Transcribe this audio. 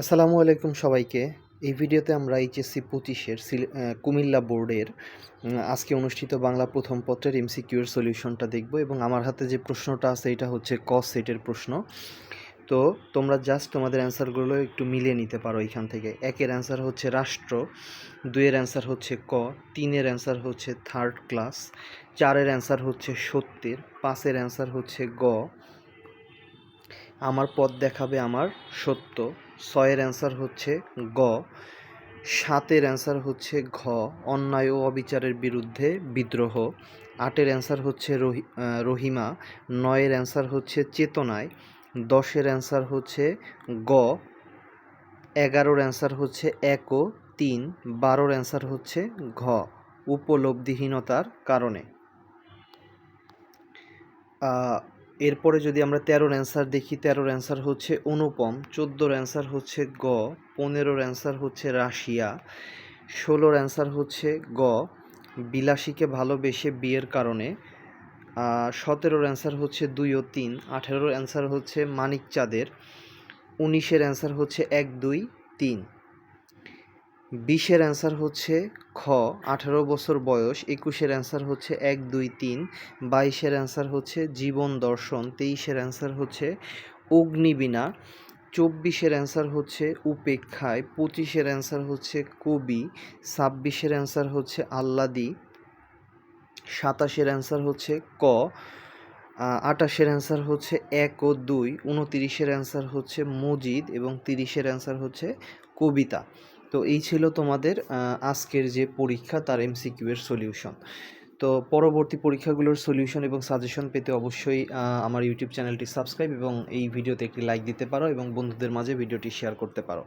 আসসালামু আলাইকুম সবাইকে। এই ভিডিওতে আমরা এইচএসসি পঁচিশের কুমিল্লা বোর্ডের আজকে অনুষ্ঠিত বাংলা প্রথম পত্রের এমসিকিউর সলিউশনটা দেখব এবং আমার হাতে যে প্রশ্নটা আছে এটা হচ্ছে ক সেটের প্রশ্ন। তো তোমরা জাস্ট তোমাদের অ্যান্সারগুলো একটু মিলিয়ে নিতে পারো এখান থেকে। একের অ্যান্সার হচ্ছে রাষ্ট্র, দুইয়ের অ্যান্সার হচ্ছে ক, তিনের অ্যান্সার হচ্ছে থার্ড ক্লাস, চারের অ্যান্সার হচ্ছে সত্যের পাঁচের অ্যান্সার হচ্ছে গ আমার পথ দেখাবে আমার সত্য। ছয়ের অ্যান্সার হচ্ছে গ। সাতের অ্যান্সার হচ্ছে ঘ। অন্যায় ও অবিচারের বিরুদ্ধে বিদ্রোহ। আটের অ্যান্সার হচ্ছে রহি রহিমা। নয়ের অ্যান্সার হচ্ছে চেতনায়। দশের অ্যান্সার হচ্ছে গ। এগারোর অ্যান্সার হচ্ছে এক ও তিন। বারোর অ্যান্সার হচ্ছে ঘ। উপলব্ধিহীনতার কারণে। এরপরে যদি আমরা তেরোর অ্যান্সার দেখি, তেরোর অ্যান্সার হচ্ছে অনুপম, চোদ্দোর অ্যান্সার হচ্ছে গ, পনেরোর অ্যান্সার হচ্ছে রাশিয়া, ষোলোর অ্যান্সার হচ্ছে গ, বিলাসীকে ভালোবেসে বিয়ের কারণে সতেরোর অ্যান্সার হচ্ছে দুই ও তিন, আঠেরোর অ্যান্সার হচ্ছে মানিক চাঁদের উনিশের অ্যান্সার হচ্ছে এক, দুই, তিন। বিশের অ্যান্সার হচ্ছে খ আঠারো বছর বয়স একুশের অ্যান্সার হচ্ছে এক দুই তিন বাইশের অ্যান্সার হচ্ছে জীবন দর্শন তেইশের অ্যান্সার হচ্ছে অগ্নিবীণা চব্বিশের অ্যান্সার হচ্ছে উপেক্ষায় পঁচিশের অ্যান্সার হচ্ছে কবি ছাব্বিশের অ্যান্সার হচ্ছে আহ্লাদি সাতাশের অ্যান্সার হচ্ছে ক আটাশের অ্যান্সার হচ্ছে এক ও দুই উনতিরিশের অ্যান্সার হচ্ছে মজিদ এবং তিরিশের অ্যান্সার হচ্ছে কবিতা তো এই ছিল তোমাদের আজকের যে পরীক্ষা তার এমসিকিউ এর সলিউশন তো পরবর্তী পরীক্ষাগুলোর সলিউশন এবং সাজেশন পেতে অবশ্যই আমার ইউটিউব চ্যানেলটি সাবস্ক্রাইব এবং এই ভিডিওতে একটি লাইক দিতে পারো এবং বন্ধুদের মাঝে ভিডিওটি শেয়ার করতে পারো।